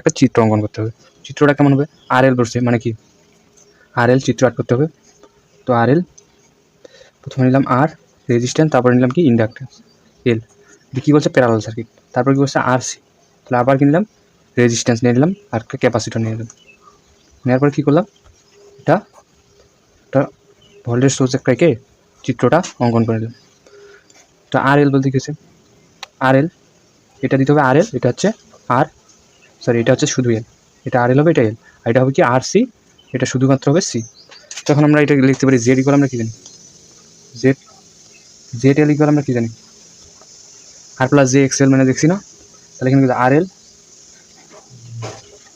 একটা চিত্র অঙ্কন করতে হবে। চিত্রটা কেমন হবে? আর এল বসছে মানে কি? আর এল চিত্র আট করতে হবে। তো আর এল প্রথমে নিলাম আর রেজিস্ট্যান্স তারপরে নিলাম কি? ইন্ডাক্টেন্স এল কী বলছে? প্যারালাল সার্কিট তারপর কি বলছে? আর সি তাহলে আবার কি নিলাম? রেজিস্ট্যান্স নিয়ে নিলাম আর একটা ক্যাপাসিটর নিয়ে নিলাম। নেওয়ার পরে কী করলাম? এটা এটা ভোল্টেজ সোর্স একটা এঁকে চিত্রটা অঙ্কন করে নিলাম। তো আর এল বলতে কী হচ্ছে আর এল এটা দিতে হবে আর এল এটা হচ্ছে আর সরি এটা হচ্ছে শুধু এল এটা আর এল হবে, এটা এল আর এটা হবে কি আর সি এটা শুধুমাত্র হবে সি তখন আমরা এটা লিখতে পারি জেড ইকুয়াল আমরা কী জানি? জেড জেড এল ইকুয়াল আমরা কী জানি? R plus J X L মানে দেখছি না? তাহলে এখানে আর এল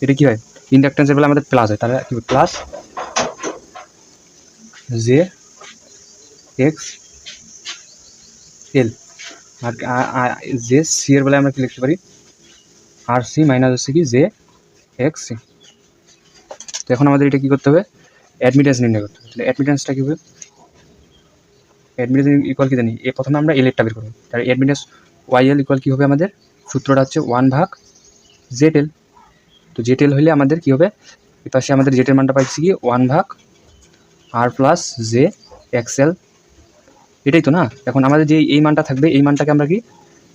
এটা কী হয়? ইন্ডাকটেন্সের বেলা আমাদের প্লাস হয়। তাহলে কী plus J X L R J C এর বেলায় আমরা কি লিখতে পারি? আর সি মাইনাস হচ্ছে কি জে এক্স সি তো এখন আমাদের এটা কী করতে হবে? অ্যাডমিটেন্স নির্ণয় করতে হবে। তাহলে অ্যাডমিটেন্সটা কী হবে? অ্যাডমিটেন্স ইকুয়াল কি জানি? এ প্রথমে আমরা এল এরটা বের করব। তাহলে অ্যাডমিটেন্স ওয়াই এল ইকুয়াল কী হবে আমাদের? সূত্রটা হচ্ছে ওয়ান ভাগ জেড এল তো জেড এল হলে আমাদের কী হবে? এ পাশে আমাদের জেটের মানটা পাইছি কি? ওয়ান ভাগ আর প্লাস জে এক্সেল এটাই তো না? এখন আমাদের যে এই মানটা থাকবে, এই মানটাকে আমরা কি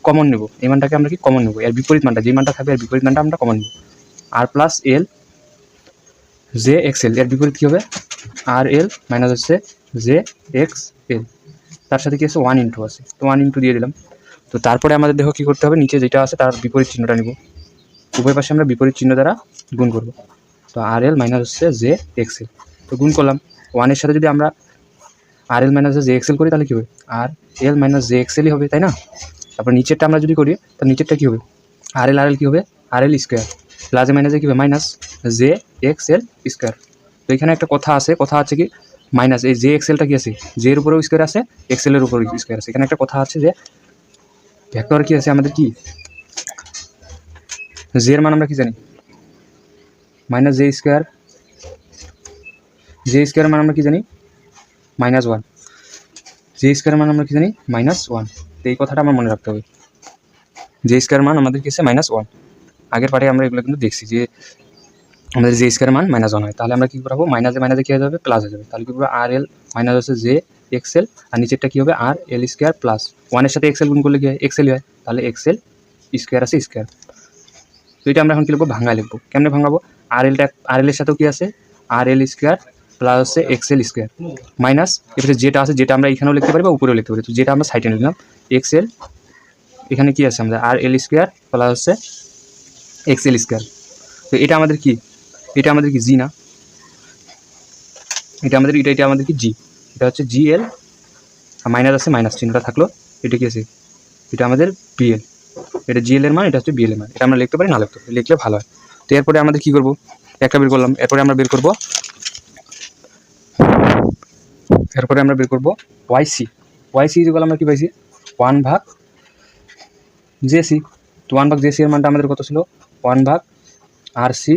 কমন নেব। এই মানটাকে আমরা কি কমন নেব? এর বিপরীত মানটা যে মানটা থাকবে এর বিপরীত মানটা আমরা কমন নেব। R plus L J X L এর বিপরীত কী হবে? আর এল মাইনাস হচ্ছে জে এক্স এল তার সাথে কি আছে? ওয়ান ইন্টু আছে। তো ওয়ান ইন্টু দিয়ে দিলাম। তো তারপরে আমাদের দেখো কী করতে হবে? নিচে যেটা আছে তার বিপরীত চিহ্নটা নিব। উভয় পাশে আমরা বিপরীত চিহ্ন দ্বারা গুণ করব। তো আর এল মাইনাস হচ্ছে জে এক্স এল তো গুণ করলাম। ওয়ানের সাথে যদি আমরা R L minus J X L করি, তাহলে কী হবে? আর এল মাইনাস জে এক্সেলই হবে, তাই না? তারপর নিচেরটা আমরা যদি করি তাহলে নিচেরটা কী হবে? আর এল আর এল কী হবে? আর এল স্কোয়ার প্লাসে মাইনাসে কী হবে? Minus J X L square তো এখানে একটা কথা আছে কথা আছে কি? মাইনাস এই জে এক্সেলটা কি আছে? জে এর উপরেও স্কোয়ার আছে এক্সেলের উপরেও স্কোয়ার আছে। এখানে একটা কথা আছে যে ভেক্টর কি আছে আমাদের কি? জে এর মান আমরা কি জানি? Minus J square J square মান আমরা কি জানি? মাইনাস ওয়ান জে স্কোয়ার মান আমরা কি জানি? মাইনাস ওয়ান তো এই কথাটা আমার মনে রাখতে হবে। জে স্কোয়ার মান আমাদের কি আছে? মাইনাস ওয়ান আগের পাঠে আমরা এগুলো কিন্তু দেখছি যে আমাদের জে স্কোয়ার মান মাইনাস ওয়ান হয়। তাহলে আমরা কী করব? মাইনাসে মাইনাসে কী হয়ে যাবে? প্লাস হয়ে যাবে। তাহলে কী করব? আর এল মাইনাস হচ্ছে জে এক্সেল আর নিচেরটা কী হবে? আর এল স্কোয়ার প্লাস ওয়ানের সাথে এক্সেল গুণ করলে কী হয়? এক্সেলই হয়। তাহলে এক্সেল স্কোয়ার আছে স্কোয়ার তো এটা আমরা এখন কী লিখব? ভাঙা লিখব। কেমনে ভাঙাবো? আর এলটা আর এল এর সাথেও কী আছে? আর এল স্কোয়ার প্লাস হচ্ছে এক্সেল স্কোয়ার মাইনাস এবারে যেটা আছে যেটা আমরা এখানেও লিখতে পারি বা উপরেও লিখতে পারি। তো যেটা আমরা সাইডে নিলাম এক্সেল এখানে কি আছে আমাদের? আর এল স্কোয়ার প্লাস হচ্ছে এক্সেল স্কোয়ার তো এটা আমাদের কি? এটা আমাদের কি জি না? এটা আমাদের, এটা এটা আমাদের কি জি এটা হচ্ছে জি এল আর মাইনাস আছে মাইনাস চিহ্নটা থাকল। এটা কি আছে? এটা আমাদের বিএল এটা জিএল এর মান, এটা হচ্ছে বিএল এর মান। এটা আমরা লিখতে পারি, না লিখতে পারি, লিখলে ভালো হয়। তো এরপরে আমাদের কী করব? একটা বের করলাম। এরপরে আমরা বের করব এরপরে আমরা বের করব ওয়াইসি ওয়াইসি যেগুলো আমরা কি পাইছি? ওয়ান ভাগ জেসি তো ওয়ান ভাগ জেসি এর মানটা আমাদের কত ছিল? ওয়ান ভাগ আর সি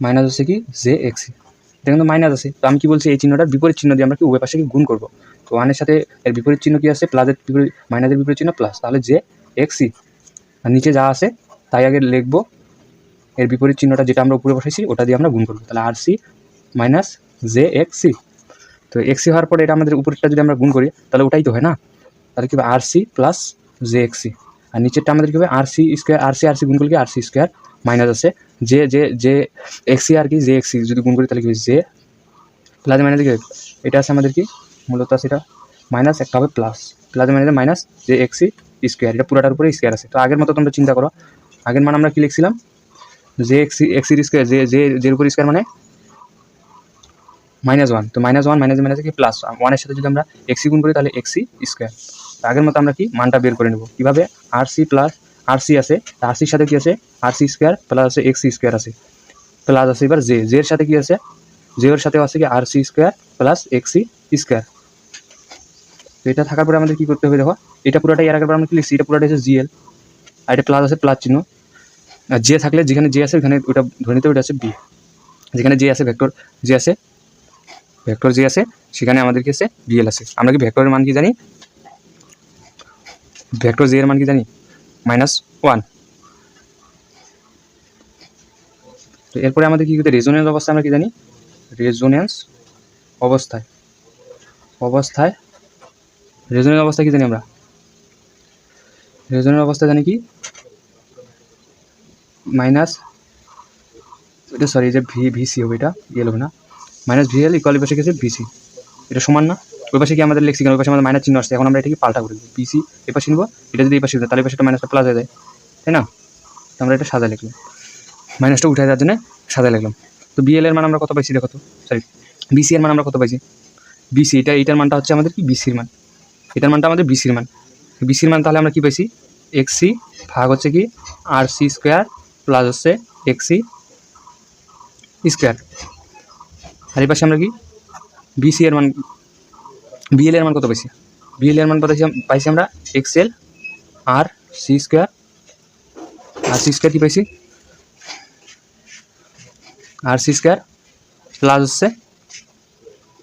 মাইনাস হচ্ছে কি? জে এক্সি এটা কিন্তু মাইনাস আছে। তো আমি কি বলছি? এই চিহ্নটার বিপরীত চিহ্ন দিয়ে আমরা কি উভয় পাশে কি গুণ করব? তো ওয়ানের সাথে এর বিপরীত চিহ্ন কি আছে? প্লাসের বিপরীত মাইনাসের বিপরীত চিহ্ন প্লাস তাহলে জে এক্সি আর নিচে যা আছে, তাই আগে লিখব। এর বিপরীত চিহ্নটা যেটা আমরা উপরে বসেছি ওটা দিয়ে আমরা গুণ করব। তাহলে R C minus J X C তো এক্সি হওয়ার পরে এটা আমাদের উপরেরটা যদি আমরা গুণ করি, তাহলে ওটাই তো হয় না? তাহলে কি হবে? R C plus J X C আর নিচেরটা আমাদের কি হবে? R C square R C R C গুণ করলে আর সি স্কোয়ার মাইনাস আছে। যে যে যে এক্সি আর কি? জে এক্সি যদি গুণ করি, তাহলে কি জে প্লাস মাইনাস কি এটা আছে আমাদের কি? মূলত আছে এটা। মাইনাস একটা হবে প্লাস প্লাস মাইনাস মাইনাস যে এক্সি স্কোয়ার এটা পুরাটার উপরে স্কোয়ার আছে। তো আগের মতো তোমরা চিন্তা করো। আগের মান আমরা কি লিখছিলাম? যে এক্সি এক্সির স্কোয়ার যে যে জের উপর স্কোয়ার মানে মাইনাস ওয়ান তো মাইনাস ওয়ান মাইনাস মাইনাস কি? প্লাস ওয়ানের সাথে যদি আমরা এক্সি গুণ করি, তাহলে এক্সি স্কোয়ার আগের মতো আমরা কি? মানটা বের করে নেব। কীভাবে? R C plus R C আছে। আর সির সাথে কি আছে? আর সি স্কোয়ার প্লাস আছে এক্সি স্কোয়ার আছে। প্লাস আছে এবার জে জের সাথে কি আছে? জে এর সাথে আছে কি? R C square plus X C square তো এটা থাকার পরে আমাদের কি করতে হবে দেখো? এটা পুরোটাই এর আগের বার আমরা কি লিখছি? এটা পুরোটাই হচ্ছে জিএল আর এটা প্লাস আছে প্লাস চিহ্ন। আর জে থাকলে যেখানে জে আছে ওখানে ওটা ধরে নিতে ওটা আছে বি যেখানে জে আছে ভেক্টর জে আছে ভেক্টর যে আছে, সেখানে আমাদের কি আছে? বিএল আছে। আমরা কি ভেক্টরের মান কি জানি? ভেক্টর জে এর মান কি জানি? Minus one. তো এরপরে আমাদের কি করতে রেজোনেন্স অবস্থা আমরা কি জানি? রেজোনেন্স অবস্থায়। অবস্থায় রেজোনেন্স অবস্থা কি জানি আমরা? রেজোনেন্স অবস্থা জানি কি? মাইনাস, এটা সরি যে ভি ভিসি হবে এটা ইয়ে হবে না? মাইনাস ভিএল ইকুয়াল পাশে গেছে ভিসি এটা সমান না? ওই পাশে কি আমাদের লেখছি কেন ওই পাশে আমাদের মাইনাস চিহ্ন আসছে। এখন আমরা এটাকে পাল্টা করে দিই। বিসি এ পাশে নিবো, এটা যদি এই পাশে তাহলে পাশে মাইনাসটা প্লাস হয়ে যায়। তাই না? আমরা এটা সাদা লিখলাম। মাইনাসটা উঠে যাওয়ার জন্য সাদা লিখলাম। তো বিএল এর মান আমরা কত পাইছি? দেখো তো সরি বিসি এর মান আমরা কত পাইছি? বিসি এটা এইটার মানটা হচ্ছে আমাদের কি? বিসির মান। এটার মানটা আমাদের বিসির মান। বিসির মান তাহলে আমরা কি পাইছি? এক্সি ভাগ হচ্ছে কি? আর সি স্কোয়ার প্লাস হচ্ছে এক্সি স্কোয়ার আর এই পাশে আমরা কি? বিসি এর মান বিএল এর মান কত পাইছি? বিএল এর মান পাইছি- আমরা X L R C square R C square কি পাইছি? আর সি স্কোয়ার প্লাস হচ্ছে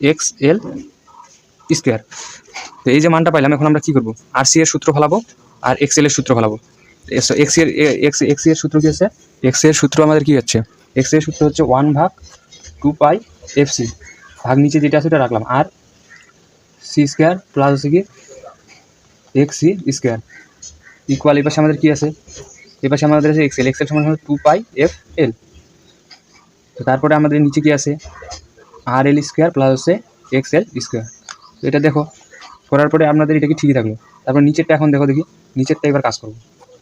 এক্স এল স্কোয়ার তো এই যে মানটা পাইলাম, এখন আমরা কি করব? আর সি এর সূত্র ফলাবো আর এক্স এল এর সূত্র ফেলাবো। এক্সের এক্স এক্সের সূত্র কি হচ্ছে? এক্সের সূত্র আমাদের কি হচ্ছে? এক্সের সূত্র হচ্ছে ওয়ান ভাগ টু পাই এফ সি ভাগ নিচে যেটা আছে ওটা রাখলাম। আর সি স্কোয়ার প্লাস হচ্ছে কি এক্স সি স্কোয়ার। ইকুয়াল এই পাশে আমাদের কি আছে? এই পাশে আমাদের আছে এক্সেল এক্সেল সমান টু পাই এফ এল। তো তারপরে আমাদের নিচে কি আছে? আর এল স্কোয়ার প্লাস হচ্ছে এক্স এল স্কোয়ার। তো এটা দেখো, করার পরে আপনাদের এটা কি ঠিকই থাকল। তারপর নিচেরটা এখন দেখো দেখি, নিচেরটা এবার কাজ করব।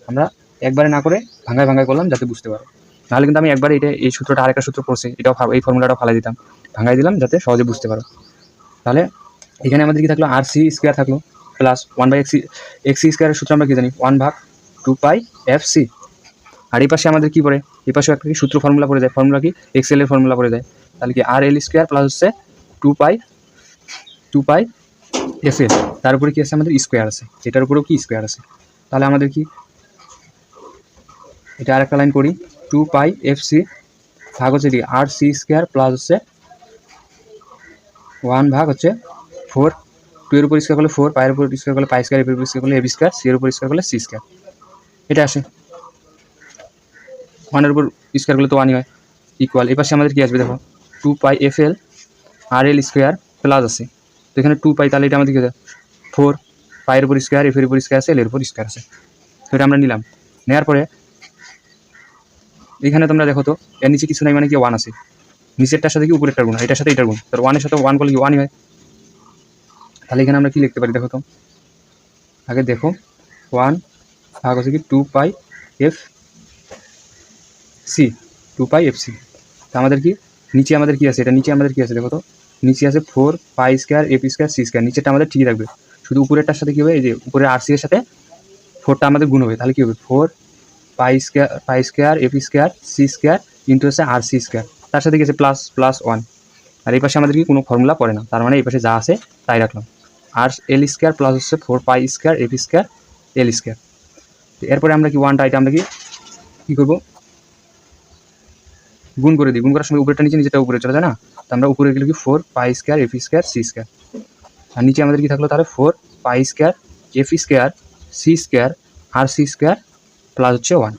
আমরা একবারে না করে ভাঙায় ভাঙায় করলাম যাতে বুঝতে পারো। নাহলে কিন্তু আমি একবারে এটা, এই সূত্রটা আরেকটা সূত্র পড়ছে, এটাও এই ফর্মুলাটাও ফালাই দিতাম। ভাঙাই দিলাম যাতে সহজে বুঝতে পারো। তাহলে এখানে আমাদের কি থাকল? আর সি স্কোয়ার থাকল। Plus one by X X স্কোয়ারের সূত্র আমরা কি জানি? ওয়ান ভাগ টু পাই এফ সি আর এই পাশে আমাদের কী পড়ে? এই পাশে একটা কি সূত্র ফর্মুলা পড়ে যায়। ফর্মুলা কি? এক্সেল এর ফর্মুলা পড়ে যায়। তাহলে কি আর এল স্কোয়ার প্লাস হচ্ছে two pi two pi F L তার উপরে কী আছে? আমাদের স্কোয়ার আছে। এটার উপরেও কি স্কোয়ার আছে? তাহলে আমাদের কি? এটা আর একটা লাইন করি। টু পাই এফ সি ভাগ হচ্ছে কি আর সি স্কোয়ার প্লাস হচ্ছে ওয়ান ভাগ হচ্ছে ফোর টু এর উপর স্কোয়ার করলে ফোর পায়ের উপর স্কোয়ার করলে পাই স্কোয়ার এর উপর স্কোয়ার করলে এফ স্কোয়ার সি এর উপর করলে সি স্কোয়ার এটা আসে। ওয়ানের উপর স্কোয়ার করলে তো ওয়ানই হয়। ইকুয়াল এই পাশে আমাদের কি আসবে দেখো? Two pi F L R L square plus আছে। তো এখানে টু পাই তাহলে এটা আমাদের কি হবে ফোর পায়ের উপর স্কোয়ার এফ উপর আছে এল এর উপর স্কোয়ার আছে। তো এটা আমরা নিলাম। নেওয়ার পরে এখানে তোমরা দেখো তো, এর নিচে কিছু নাই মানে কি ওয়ান আছে। নিচেরটার সাথে কি উপরেরটার গুণ? এটার সাথে এটার গুণ। তার ওয়ানের সাথে ওয়ান করলে কি ওয়ানই হয়? তাহলে এখানে আমরা কি লিখতে পারি দেখো তো? আগে দেখো ওয়ান ভাগ হচ্ছে কি two pi F C two pi F C তা আমাদের কি? নিচে আমাদের কি আছে? এটা নিচে আমাদের কি আছে দেখো তো? নিচে আছে four pi square F square C square নিচেটা আমাদের ঠিকই থাকবে। শুধু উপরেরটার সাথে কি হবে? এই যে উপরের আর সি এর সাথে ফোরটা আমাদের গুণ হবে। তাহলে কি হবে? Four pi square pi square, F square, C square, into হচ্ছে আর সি স্কোয়ার। তার সাথে আছে প্লাস প্লাস ওয়ান। আর এই পাশে আমাদের কি কোনো ফর্মুলা পড়ে না। তার মানে এই পাশে যা আছে তাই রাখলাম। আর এল স্কোয়ার প্লাস হচ্ছে four, pi square, F square, L square. তো এরপরে আমরা কি ওয়ানটা এটা আমরা কি, কী করব? গুণ করে দিই। গুণ করার সময় উপরেটা নিচে নিচেটা উপরে চলে যায় না? তো আমরা উপরে গেলে কি four pi square, F square, C square. আর নিচে আমাদের কি থাকল তাহলে four pi square, F square, C square, R C square plus হচ্ছে ওয়ান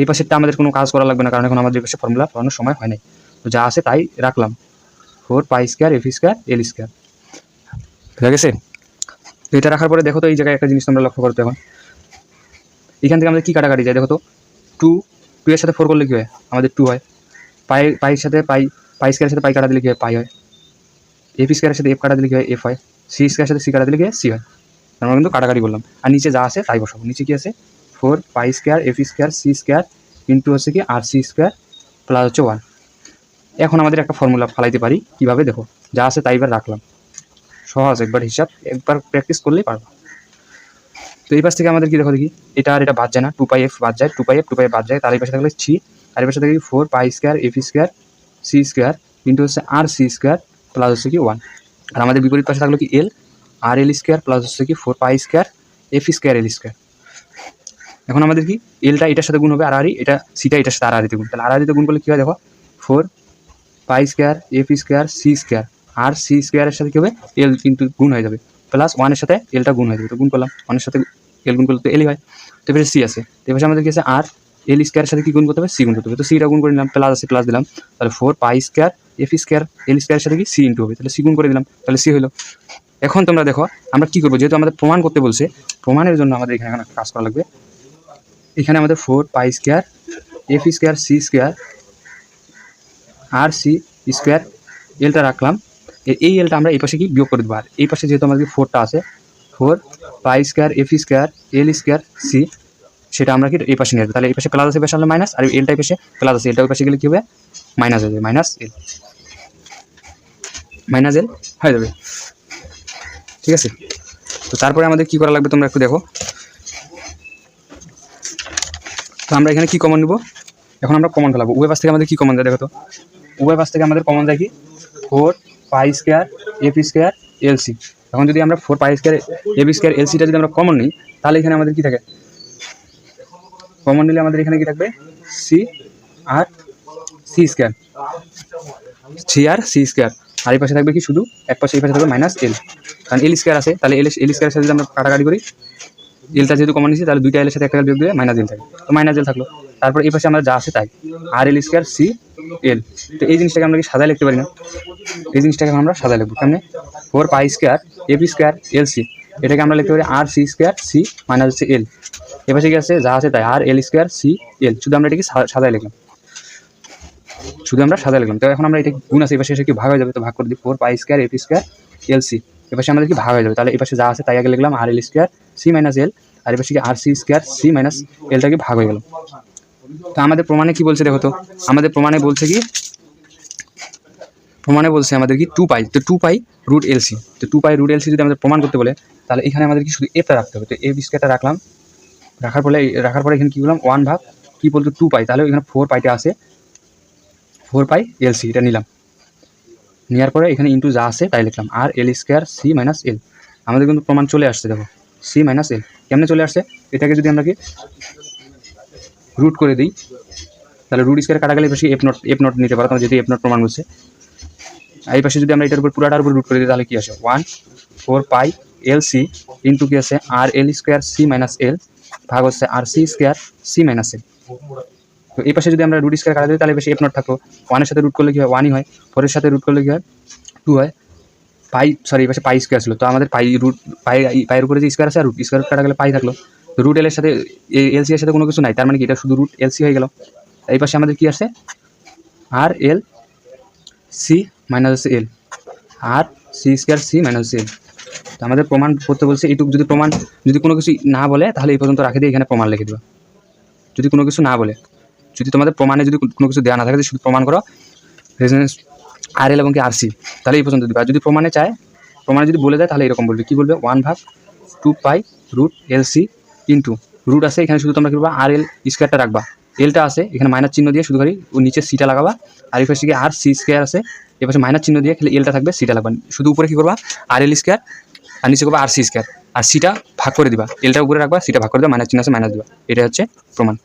এই পাশেরটা আমাদের কোনো কাজ করা লাগবে না, কারণ এখন আমাদের পাশে ফর্মুলা পড়ানোর সময় হয় নাই। তো যা আছে তাই রাখলাম। Four pi square F square L square ঠিক আছে এটা রাখার পরে দেখো তো এই জায়গায় একটা জিনিস তোমরা লক্ষ্য করতে এখন এখান থেকে আমাদের কী কাটাকাটি যায়? দেখো তো টু টু এর সাথে ফোর করলে কী হয়? আমাদের টু হয়। পাই পাইয়ের সাথে পাই পাই স্কোয়ারের সাথে পাই কাটা দিলে কী হয়? পাই হয়। এফ স্কোয়ারের সাথে এফ কাটা দিলে কী হয়? এফ হয়। সি স্কোয়ারের সাথে সি কাটা দিলে কী হয়? সি হয়। আমরা কিন্তু কাটাকাটি করলাম। আর নিচে যা আছে তাই বসাবো। নিচে কী আছে? Four pi square F square C square into হচ্ছে কি আর সি স্কোয়ার প্লাস হচ্ছে ওয়ান এখন আমাদের একটা ফর্মুলা ফালাইতে পারি, কীভাবে দেখো? যা আছে তাই এবার রাখলাম। সহজ, একবার হিসাব, একবার প্র্যাকটিস করলেই পারব। তো এই পাশ থেকে আমাদের কি দেখো দেখি? এটা আর এটা বাদ যায় না। টু পাই এফ বাদ যায়। Two pi F two pi বাদ যায়। তার এই পাশে থাকলে ছি আর এই পাশে থাকলে four pi square F square C square into হচ্ছে আর সি স্কোয়ার প্লাস হচ্ছে কি ওয়ান আর আমাদের বিপরীত পাশে থাকল কি এল আর এল স্কোয়ার প্লাস হচ্ছে কি four pi square F square L square এখন আমাদের কি? এলটা এটার সাথে গুণ হবে আর আরই এটা সিটা এটার সাথে আর আরিতে গুণ। তাহলে আর আরিতে গুণ করলে কী হয় দেখো? Four pi square F square C square R C স্কোয়ারের সাথে কী হবে? এল কিন্তু গুণ হয়ে যাবে। প্লাস ওয়ানের সাথে এলটা গুণ হয়ে যাবে। তো গুণ করলাম। ওয়ানের সাথে এল গুণ করলে তো এলই হয়। তো এবারে সি আছে। তো এবারে আমাদের কি আছে? আর এল স্কোয়ারের সাথে কি গুণ করতে হবে? সি গুণ করতে হবে। তো সিটা গুণ করে নিলাম। প্লাস আছে প্লাস দিলাম। তাহলে four pi square F square L স্কোয়ারের সাথে কি? সি ইন্টু হবে। তাহলে সি গুণ করে দিলাম। তাহলে সি হলো। এখন তোমরা দেখো, আমরা কী করব? যেহেতু আমাদের প্রমাণ করতে বলছে, প্রমাণের জন্য আমাদের এখানে কাজ করা লাগবে। এখানে আমাদের four pi square F square C square R C square এলটা রাখলাম। এই এলটা আমরা এই পাশে কি বিয়োগ করে দেবো? আর এই পাশে যেহেতু আমাদের ফোরটা আছে four pi square F square L square C সেটা আমরা কি এই পাশে নিয়ে তাহলে এই পাশে প্লাস আছে পাশে মাইনাস আর এলটা পাশে প্লাস আছে। এলটা ওই পাশে গেলে কী হবে? মাইনাস হয়ে যাবে মাইনাস এল মাইনাস এল হয়ে যাবে। ঠিক আছে? তো তারপরে আমাদের কি করা লাগবে তোমরা একটু দেখো। তো আমরা এখানে কি কমন নেব? এখন আমরা কমন ফেলাবো। উভয় পাশ থেকে আমাদের কি কমন যায় দেখো তো? উভয় পাশ থেকে আমাদের কমন যায় কি? Four pi square F square LC এখন যদি আমরা four pi square F square এলসিটা যদি আমরা কমন নিই, তাহলে এখানে আমাদের কি থাকে? কমন নিলে আমাদের এখানে কি থাকবে? C R C square C R C square আর এই পাশে থাকবে কি শুধু? এক পাশে এই পাশে থাকবে মাইনাস এল কারণ এল স্কোয়ার আছে, তাহলে এল এল স্কোয়ারের সাথে যদি আমরা কাটাকাটি করি এলটা যেহেতু কমন নিচ্ছি তাহলে দুইটা এলের সাথে একটা এল বিয়োগ দিয়ে মাইনাস এল থাকে তো মাইনাস এল থাকল। তারপর এই পাশে আমরা যা আছে তাই। আর এল স্কোয়ার সি এল তো এই জিনিসটাকে আমরা কি সাদায় লিখতে পারি না? এই জিনিসটাকে আমরা সাদায় লিখব। কেমনে? Four pi square F square L C এটাকে আমরা লিখতে পারি R C square C minus হচ্ছে এল এপাশে কি আছে? যা আছে তাই। আর এল স্কোয়ার সি এল শুধু আমরা এটাকে সা- সাদায় লিখলাম। শুধু আমরা সাদা লিখলাম। তো এখন আমরা এটা গুণ আছে এপাশে এসে কি ভাগ হয়ে যাবে, তো ভাগ করে দিই। Four pi square F square L C এপাশে আমাদের কি ভাগ হয়ে যাবে। তাহলে এপাশে যা আছে তাই আগে লিখলাম R L square C minus L আর এপাশে কি R C square C minus এলটাকে ভাগ হয়ে গেল। তো আমাদের প্রমাণে কি বলছে দেখো তো? আমাদের প্রমাণে বলছে কি? প্রমাণে বলছে আমাদের কি টু পাই তো two pi root L C তো two pi root L C যদি আমাদের প্রমাণ করতে বলে, তাহলে এখানে আমাদের কি শুধু এফটা রাখতে হবে। তো এ স্কোয়ারটা রাখলাম। রাখার পরে রাখার পরে এখানে কি বললাম? ওয়ান ভাগ, কি বলতো? টু পাই তাহলে এখানে ফোর পাইটা আছে। ফোর পাই এলসি এটা নিলাম। নেওয়ার পরে এখানে ইন্টু যা আছে তাই লিখলাম R L square C minus L আমাদের কিন্তু প্রমাণ চলে আসছে, দেখো। সি মাইনাস এল কেমনে চলে আসছে? এটাকে যদি আমরা কি রুট করে দিই, তাহলে রুট স্কোয়ার কাটা গেলে বেশি এফ নট এফ নট নিতে পারো যদি এফ নট প্রমাণ আর এই পাশে যদি আমরা এটার উপর পুরাটার উপর রুট করে দিই, তাহলে কি আসে? One four pi L C into কি আছে? R L square C minus L ভাগ হচ্ছে R C square C minus L তো এই পাশে যদি আমরা রুট স্কোয়ার কাটা দিই, তাহলে বেশি এফ নট থাকতো ওয়ানের সাথে রুট করলে কি হয়? ওয়ানই হয়। ফোরের সাথে রুট করলে কি হয়? টু হয়। পাই সরি এই পাশে পাই স্কোয়ার ছিল। তো আমাদের পাই রুট পাই পায়ের উপরে যে স্কোয়ার আছে রুট স্কোয়ার কাটা গেলে পাই থাকল। তো রুট এলের সাথে এলসি এর সাথে কোনো কিছু নাই। তার মানে কি? এটা শুধু রুট এলসি হয়ে গেল। এই পাশে আমাদের কি আছে? R L C minus L R C square C minus L তো আমাদের প্রমাণ করতে বলছে, এইটুকু যদি প্রমাণ, যদি কোনো কিছু না বলে, তাহলে এই পর্যন্ত রাখে দিয়ে এখানে প্রমাণ লিখে দেবা। যদি কোনো কিছু না বলে। যদি তোমাদের প্রমাণে যদি কোনো কিছু দেওয়া না থাকে শুধু প্রমাণ করো রেজনেন্স আর এল এবং কি আর সি তাহলে এই পর্যন্ত দিবে। আর যদি প্রমাণে চায়, প্রমাণে যদি বলে দেয়, তাহলে এরকম বলবে। কি বলবে? ওয়ান ভাগ two pi root L C into root আছে, এখানে শুধু তোমরা কি করবা? আর এল স্কোয়ারটা রাখবা। এলটা আছে, এখানে মাইনাস চিহ্ন দিয়ে শুধু খালি নিচে সিটা লাগাবা। আর এই পাশে কি আর সি স্কোয়ার আছে এ পাশে মাইনাস চিহ্ন দিয়ে খালি এলটা থাকবে সিটা লাগবা। শুধু উপরে কি করবা? আর এল স্কোয়ার আর নিচে করবা আর সি স্কোয়ার আর সিটা ভাগ করে দিবা। এলটা উপরে রাখবা সিটা ভাগ করে দিবা মাইনাস চিহ্ন আছে মাইনাস দিবা। এটা হচ্ছে প্রমাণ।